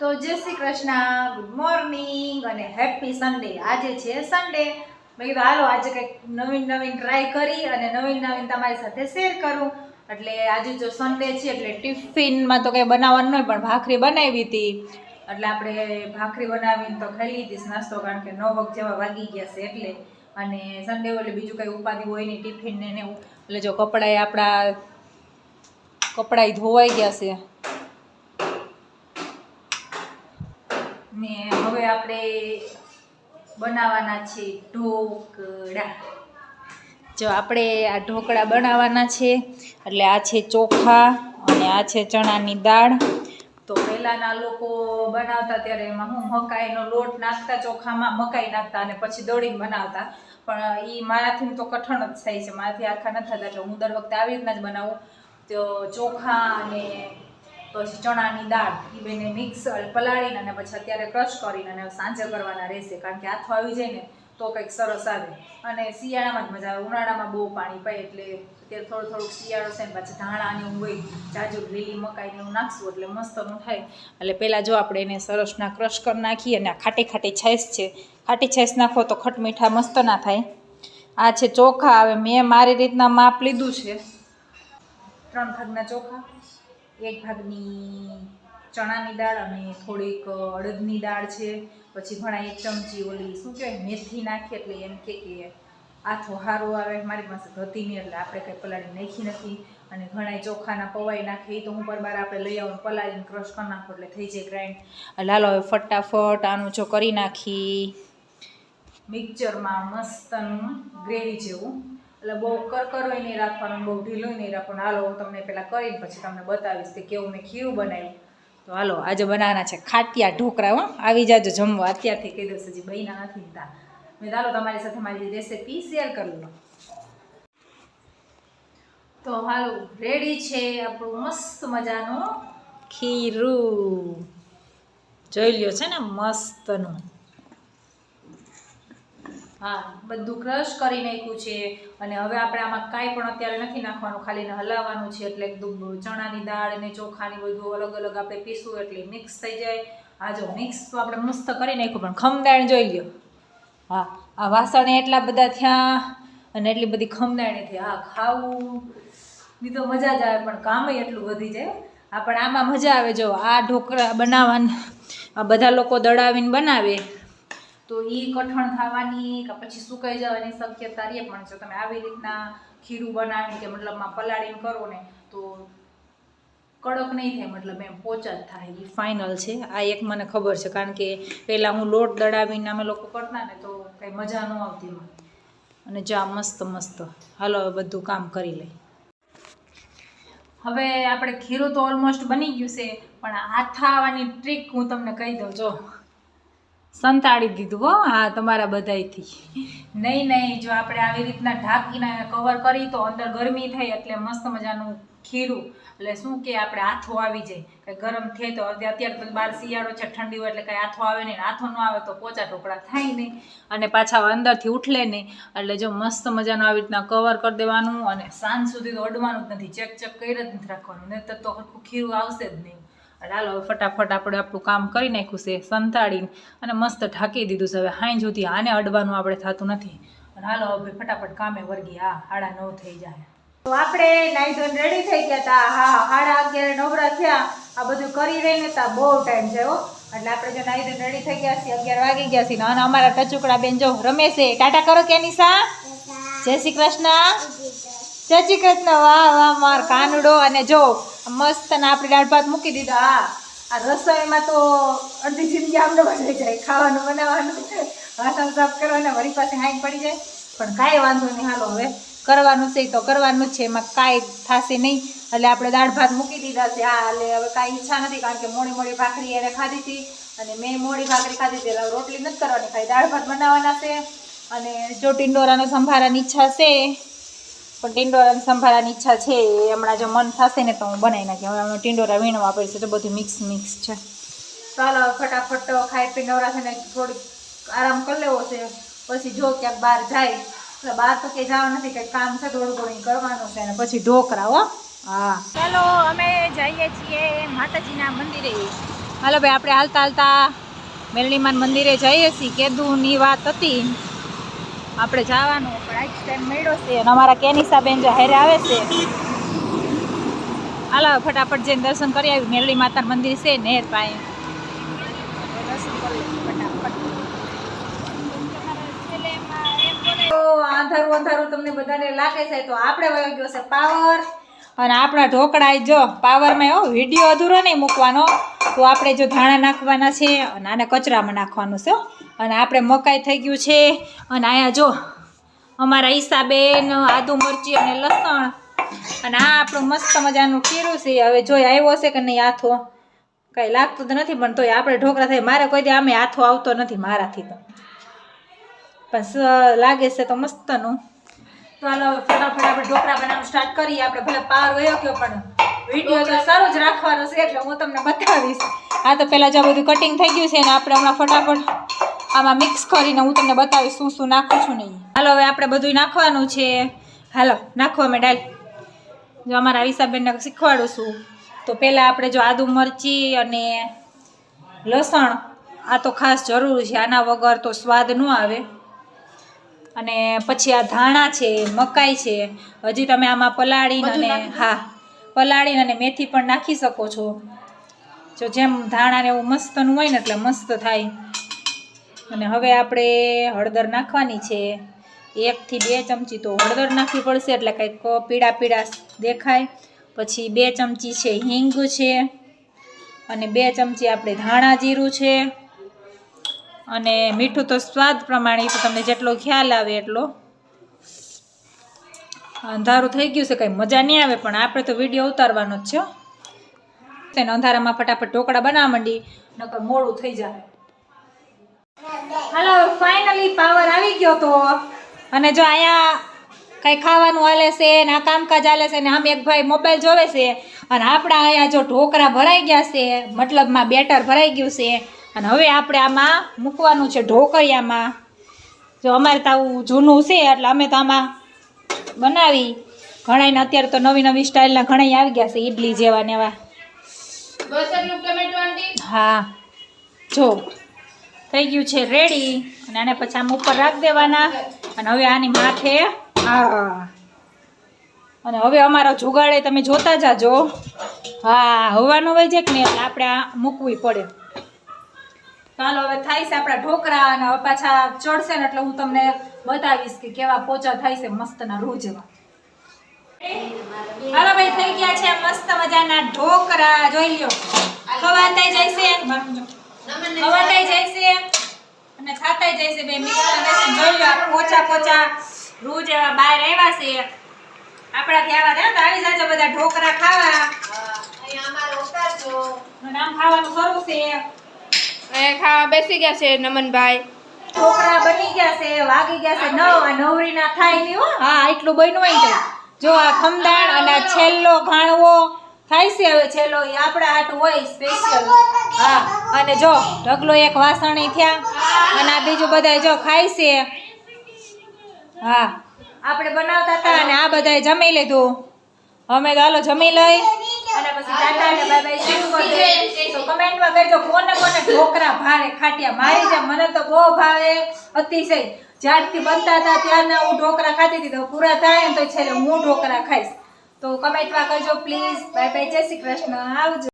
તો જય Shri Krishna. Good morning અને હેપી સન્ડે આજે છે સન્ડે મેં કીધું, હાલો, આજે કંઈક નવીન નવીન ટ્રાય કરી અને નવીન નવીન તમારી સાથે શેર કરું. એટલે આજે જો સન્ડે છે, એટલે ટિફિનમાં તો કંઈ બનાવવાનું નહીં, પણ ભાખરી બનાવી હતી. એટલે આપણે ભાખરી બનાવીને તો ખાઈ લીધી નાસ્તો, કારણ કે નવ વખત જેવા વાગી ગયા છે એટલે. અને સન્ડે એટલે બીજું કંઈ ઉપાધિ હોય નહીં, ટિફિન ને એવું. એટલે જો કપડાએ આપણા કપડાએ ધોવાઈ ગયા છે ને હવે આપણે બનાવવાના છે ઢોકળા. જો આપણે આ ઢોકળા બનાવવાના છે, એટલે આ છે ચોખા અને આ છે ચણાની દાળ. તો પહેલાંના લોકો બનાવતા ત્યારે એમાં હું મકાઈનો લોટ નાખતા, ચોખામાં મકાઈ નાખતા અને પછી દોડીને બનાવતા. પણ એ મારાથી તો કઠણ જ થાય છે, મારાથી આખા નથી થતા એટલે હું દર વખતે આવી રીતના જ બનાવું. તો ચોખા અને પછી ચણાની દાળ એ બેને મિક્સ પલાળીને અને પછી અત્યારે ક્રશ કરીને અને સાંજે કરવાના રહેશે. કારણ કે હાથો આવી જાય ને તો કંઈક સરસ આવે. અને શિયાળામાં જ મજા આવે. ઉનાળામાં બહુ પાણી પાય એટલે અત્યારે થોડું થોડુંક શિયાળો છે ને પાછી ધાણા ને એવું હોય, જાજુ લીલી મકાઈ ને એવું નાખશું એટલે મસ્તનું થાય. એટલે પહેલાં જો આપણે એને સરસના ક્રશ કરી નાખીએ અને આ ખાટી ખાટી છાશ છે. ખાટી છાશ નાખો તો ખટ મીઠા મસ્ત ના થાય. આ છે ચોખા. હવે મેં મારી રીતના માપ લીધું છે. ત્રણ ભાગના ચોખા. એક ભાગની ચણાની દાળ અને થોડીક અડદની દાળ છે. પછી ઘણા એક ચમચી ઓલી શું કહેવાય, મેથી નાખી એટલે એમ કે કે આથો સારું આવે, મારી પાસે હતી નહીં એટલે આપણે કંઈ પલાળી નાખી નથી. અને ઘણા ચોખાના પવાઈ નાખે એ તો હું પરબાર આપણે લઈ આવું પલાળીને ક્રશ કરી નાખો એટલે થઈ જાય ગ્રાઇન્ડ લાલો હવે ફટાફટ આનું જો કરી નાખી. મિક્સચરમાં મસ્તનું ગ્રેવી જેવું એટલે બહુ કરકરોય નહીં રાખવાનું, બહુ ઢીલું નહીં રાખવાનું. હાલો, હું તમને પહેલાં કરીને પછી તમને બતાવીશ કે કેવું મેં ખીરું બનાવ્યું. તો હાલો, આજે બનાવવાના છે ખાટિયા ઢોકળા, હો. આવી જાજો જમવા. અત્યારથી કહી દઉં હજી બહીના નથી તા મેં ચાલો તમારી સાથે મારી રેસીપી શેર કરી લો. તો હાલો રેડી છે આપણું મસ્ત મજાનું ખીરું. જોઈ લ્યો છે ને, મસ્તનું. હા, બધું ક્રશ કરી નાખ્યું છે અને હવે આપણે આમાં કાંઈ પણ અત્યારે નથી નાખવાનું, ખાલી હલાવવાનું છે એટલે એકદમ ચણાની દાળ અને ચોખાની બધું અલગ અલગ આપણે પીસવું એટલે મિક્સ થઈ જાય. આ જો મિક્સ તો આપણે મસ્ત કરી નાખ્યું, પણ ખમદાણ જોઈ લ્યો. હા, આ વાસણ એટલા બધા થયા અને એટલી બધી ખમદાણી થઈ. હા, ખાવું, ની તો મજા જ આવે, પણ કામય એટલું વધી જાય. હા, પણ આમાં મજા આવે, જો આ ઢોકળા બનાવવાના, આ બધા લોકો દળાવીને બનાવે. તો એ કઠણ થવાની કે પછી સુકાઈ જવાની શક્યતા રહે પણ જો તમે આવી રીતના ખીરું બનાવીને કે મતલબમાં પલાળીને કરો ને, તો કડક નહીં થાય, મતલબ એમ પોચા જ થાય. એ ફાઇનલ છે. આ એક મને ખબર છે, કારણ કે પહેલાં હું લોટ દડાવીને અમે લોકો કરતા ને, તો કંઈ મજા ન આવતી અને જો, મસ્ત મસ્ત. હાલો બધું કામ કરી લઈ. હવે આપણે ખીરું તો ઓલમોસ્ટ બની ગયું છે, પણ આ થાવાની ટ્રીક હું તમને કહી દઉં. જો. સંતાડી દીધું, હો. હા, તમારા બધાયથી. નહીં નહીં, જો આપણે આવી રીતના ઢાંકીને કવર કરી, તો અંદર ગરમી થઈ એટલે મસ્ત મજાનું ખીરું. એટલે શું કે આપણે આથો આવી જાય. કે ગરમ થાય તો અત્યારે તો બહાર શિયાળો છે, ઠંડી હોય એટલે કાંઈ આથો આવે નહીં આથો ન આવે તો પોચા ઢોકળા થાય નહીં. અને પાછા અંદરથી ઉઠલે નહીં. એટલે જો મસ્ત મજાનું આવી રીતના કવર કરી દેવાનું અને સાંજ સુધી તો અડવાનું જ નથી. ચેક ચેક કરી જ નથી રાખવાનું. નહીં તો ખીરું આવશે જ નહીં. એટલે હાલો, હવે ફટાફટ આપણે આપણું કામ કરી નાખ્યું છે, સંતાડીને અને મસ્ત ઢાંકી દીધું છે. હવે હાઈ જોતી આને અડવાનું આપણે થતું નથી. અને હાલો, હવે ફટાફટ કામે વર્ગી. હા, હાડા નવ થઈ જાય. તો આપણે નાઈ ધોઈને રેડી થઈ ગયા હતા હા હાડા અત્યારે નવરા થયા. આ બધું કરી રહીને તા બહુ ટાઈમ હો એટલે આપણે જો નાઈ ધોઈને રેડી થઈ ગયા છીએ, અગિયાર વાગી ગયા છીએ. અને અમારા ટચુકડા બેન જો રમે છે. ટાટા કરો કે નિશા? જય શ્રી કૃષ્ણ. જય શ્રી કૃષ્ણ. વાહ વાહ, માર કાનડો. અને જો મસ્ત ને આપણે દાળ ભાત મૂકી દીધા. હા. આ રસોઈમાં તો અડધી જિંદગી આમને બની જાય, ખાવાનું બનાવવાનું. વાસણ સાફ કરવાના, વળી પાસે હાઈટ પડી જાય. પણ કાંઈ વાંધો નહીં, હાલો હવે. કરવાનું છે તો કરવાનું છે, એમાં કાંઈ થશે નહીં. એટલે આપણે દાળ ભાત મૂકી દીધા છે. હા, એટલે હવે કાંઈ ઈચ્છા નથી, કારણ કે મોડી મોડી ભાખરી એને ખાધી હતી. અને મેં મોડી ભાખરી ખાધી હતી, એટલે રોટલી નથી કરવાની, ખાલી દાળ ભાત બનાવવાના છે. અને જો ટિંડોરાનો સંભારાની ઈચ્છા છે પણ ટિંડોરાની સંભાળવાની ઈચ્છા છે એ હમણાં જો મન થશે ને તો હું બનાવી નાખી હવે અમે ટિંડોરા વીણવા પડશે તો બધું મિક્સ મિક્સ છે. ચાલો ફટાફટ ખાઈ પી નવરાશે ને થોડીક આરામ કરી લેવો છે. પછી જો ક્યાંક બહાર જાય એટલે બહાર તો ક્યાંય જવા નથી કંઈક કામ છે થોડું થોડું કરવાનું છે અને પછી ઢોકરા હો. હા. ચાલો અમે જઈએ છીએ માતાજીના મંદિરે. હાલો ભાઈ આપણે હાલતા હાલતા મેરણીમાન મંદિરે જઈએ છીએ. કેદુની વાત હતી. આપણે જવાનું, પણ આજ ટાઈમ મળ્યો છે અને અમારા કેનિસાબેન જે હારે આવે છે. હાલો, ફટાફટ જઈને દર્શન કરી આવી. મેરળી માતાનું મંદિર છે, નેર પાસે. તો આપણે વયો ગયો પાવર અને આપણા ઢોકળા જો પાવરમાં એવો વીડિયો અધૂરો નહીં મૂકવાનો. તો આપણે જો ધાણા નાખવાના છે અને આને કચરામાં નાખવાનું છે અને આપણે મકાઈ થઈ ગયું છે અને અહીંયા જો અમારા ઈસાબેન, આદુ મરચી અને લસણ અને આ આપણું મસ્ત મજાનું ખીરું છે. હવે જોઈ આવ્યો છે કે નહીં હાથો? કાંઈ લાગતું તો નથી, પણ તોય આપણે ઢોકળા થાય. મારે કોઈ દી આમે હાથો આવતો નથી મારાથી તો. પણ લાગે છે તો મસ્તનું. ચાલો ફટાફટ આપણે ઢોકળા બનાવવાનું સ્ટાર્ટ કરીએ. આપણે ભલે પાર વયો ગયો પણ. વીડિયો તો સારો જ રાખવાનો છે એટલે હું તમને બતાવીશ. આ તો પહેલાં જો બધું કટિંગ થઈ ગયું છે ને આપણે હમણાં ફટાફટ આમાં મિક્સ કરીને હું તમને બતાવીશ શું શું નાખું છું નહીં હાલો હવે આપણે બધું નાખવાનું છે. હાલો નાખો અમે ડાલ. જો અમારા વિસાબેનને શીખવાડું છું. તો પહેલાં આપણે જો આદુ મરચી અને લસણ આ તો ખાસ જરૂર છે. આના વગર તો સ્વાદ ન આવે. અને પછી આ ધાણા છે મકાઈ છે. હજી તમે આમાં પલાળીને અને હા પલાળીને અને મેથી પણ નાખી શકો છો. જો જેમ ધાણા ને એવું મસ્તનું હોય ને એટલે મસ્ત થાય. અને હવે આપણે હળદર નાખવાની છે. એકથી બે ચમચી તો હળદર નાખવી પડશે એટલે કંઈક પીળા પીળા દેખાય. પછી બે ચમચી છે હિંગ છે. અને બે ચમચી આપણે ધાણા જીરું છે. અને મીઠું તો સ્વાદ પ્રમાણે તમને જેટલો ખ્યાલ આવે એટલો. અંધારું થઈ ગયું છે, કંઈ મજા નહીં આવે, પણ આપણે તો વીડિયો ઉતારવાનો જ છે. તેને અંધારામાં ફટાફટ ઢોકળા બનાવવા માંડી, નકર મોડું થઈ જાય. હાલો ફાઇનલી પાવર આવી ગયો તો. અને જો અહીંયા કંઈ ખાવાનું હાલે છે ને આ કામકાજ હાલે છે ને આમ એક ભાઈ મોબાઈલ જોવે છે, અને આપણા અહીંયા જો ઢોકળા ભરાઈ ગયા છે, મતલબમાં બેટર ભરાઈ ગયું છે, અને હવે આપણે આમાં મૂકવાનું છે ઢોકળિયામાં. જો અમારે તો આવું જૂનું છે, એટલે અમે તો આમાં બનાવી. ઘણાને અત્યારે તો નવી નવી સ્ટાઇલના ઘણા આવી ગયા છે ઈડલી જેવા ને એવા. હા. જો થઈ ગયું છે રેડી અને આને પછી આમ ઉપર રાખી દેવાના. અને હવે આની માથે હા. અને હવે અમારો જુગાડે તમે જોતા જાજો. હા હવાનું હોય છે કે નહીં? એટલે આપણે આ મૂકવી પડે. ચાલો હવે થાય છે આપણા ઢોકરા અને પાછા ચડશે ને એટલે હું તમને બતાવીશ કે કેવા પોચા થાય છે મસ્તના રૂ જેવા. હાલો ભાઈ થઈ ગયા છે મસ્ત મજાના ઢોકરા. જોઈ લ્યો. ખવાતાઈ જાય છે ખવાતાઈ જાય છે અને ખાતાઈ જાય છે બે મિક્સ બેસન. જોઈ લ્યો પોચા પોચા રૂ જેવા બહાર આવ્યા છે. આપણા ત્યાં થયા તો આવી જાજો બધા ઢોકરા ખાવા. અને આમ ખાવાનું શરૂ છે. એ ખાવા બેસી ગયા છે નમનભાઈ. ઢોકળા બની ગયા છે વાગી ગયા છે નવ આ નવરી ના થાય નહીં હો. હા એટલું બન્યું હોય. જો આ ખમદાણ અને આ છેલ્લો ઘાણવો થાય છે હવે છેલ્લો એ આપણા હાટ હોય સ્પેશિયલ હા અને જો ઢગલો એક વાસણી થયા. અને આ બીજું બધા જો ખાય છે. હા. આપણે બનાવતા હતા અને આ બધાએ જમી લીધું. અમે તો હાલો જમી લઈ. અને પછી ટાટા ને બાય બાય શરૂ કરી દઈએ તો કમેન્ટમાં કહેજો, કોને કોને ઢોકરા ભારે ખાટિયા મારી જે મને તો બહુ ભાવે. અતિશય. જ્યારથી બનતા હતા ત્યારના હું ઢોકરા ખાતી હતી, તો પૂરા થાય ને તો છેલ્લે હું ઢોકરા ખાઈશ. તો કમેન્ટમાં કરજો પ્લીઝ બાય બાય, જય શ્રી કૃષ્ણ. આવજો.